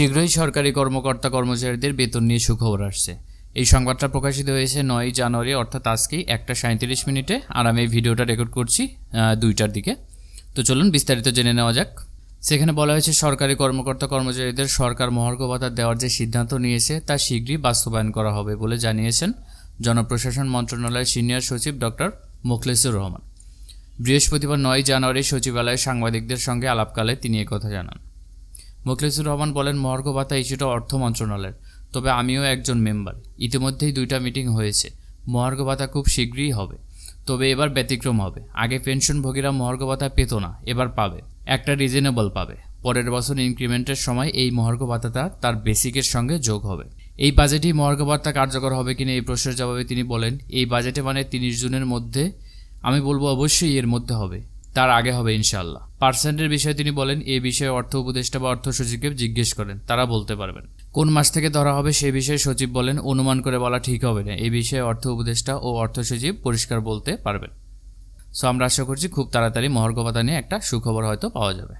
শীঘ্রই সরকারি কর্মকর্তা কর্মচারীদের বেতন নিয়ে সুখবর আসছে। এই সংবাদটা প্রকাশিত হয়েছে নয় জানুয়ারি, অর্থাৎ আজকেই একটা সাঁত্রিশ মিনিটে। আর আমি এই ভিডিওটা রেকর্ড করছি দুইটার দিকে। তো চলুন বিস্তারিত জেনে নেওয়া যাক। সেখানে বলা হয়েছে, সরকারি কর্মকর্তা কর্মচারীদের সরকার মহার্ঘ ভাতা দেওয়ার যে সিদ্ধান্ত নিয়েছে, তা শীঘ্রই বাস্তবায়ন করা হবে বলে জানিয়েছেন জনপ্রশাসন মন্ত্রণালয়ের সিনিয়র সচিব ডক্টর মোখলেসুর রহমান। বৃহস্পতিবার নয় জানুয়ারি সচিবালয়ে সাংবাদিকদের সঙ্গে আলাপকালে তিনি একথা জানান। মোখলেসুর রহমান বলেন মহার্ঘ ভাতা ইস্যুটা অর্থ মন্ত্রণালয়ের। তবে আমিও একজন মেম্বার। ইতিমধ্যেই দুইটা মিটিং হয়েছে। মহার্ঘ ভাতা খুব শীঘ্রই হবে। তবে এবার ব্যতিক্রম হবে। আগে পেনশনভোগীরা মহার্ঘ ভাতা পেত না, এবার পাবে। একটা রিজনেবল পাবে। পরের বছর ইনক্রিমেন্টের সময় এই মহার্ঘ ভাতাটা তার বেসিকের সঙ্গে যোগ হবে। এই বাজেটেই মহার্ঘ ভাতা কার্যকর হবে কিনা এই প্রশ্নের জবাবে তিনি বলেন, এই বাজেটে মানে তিরিশ জুনের মধ্যে, আমি বলব অবশ্যই এর মধ্যে হবে। তার আগে হবে ইনশাল্লাহ পার্সেন্টের বিষয়ে তিনি বলেন, এ বিষয়ে অর্থ উপদেষ্টা বা অর্থ সচিবকে জিজ্ঞেস করেন, তারা বলতে পারবেন। কোন মাস থেকে ধরা হবে সে বিষয়ে সচিব বলেন, অনুমান করে বলা ঠিক হবে না। এ বিষয়ে অর্থ উপদেষ্টা ও অর্থ সচিব পরিষ্কার বলতে পারবেন। সো আমরা আশা করছি খুব তাড়াতাড়ি মহর্ঘ নিয়ে একটা সুখবর হয়তো পাওয়া যাবে।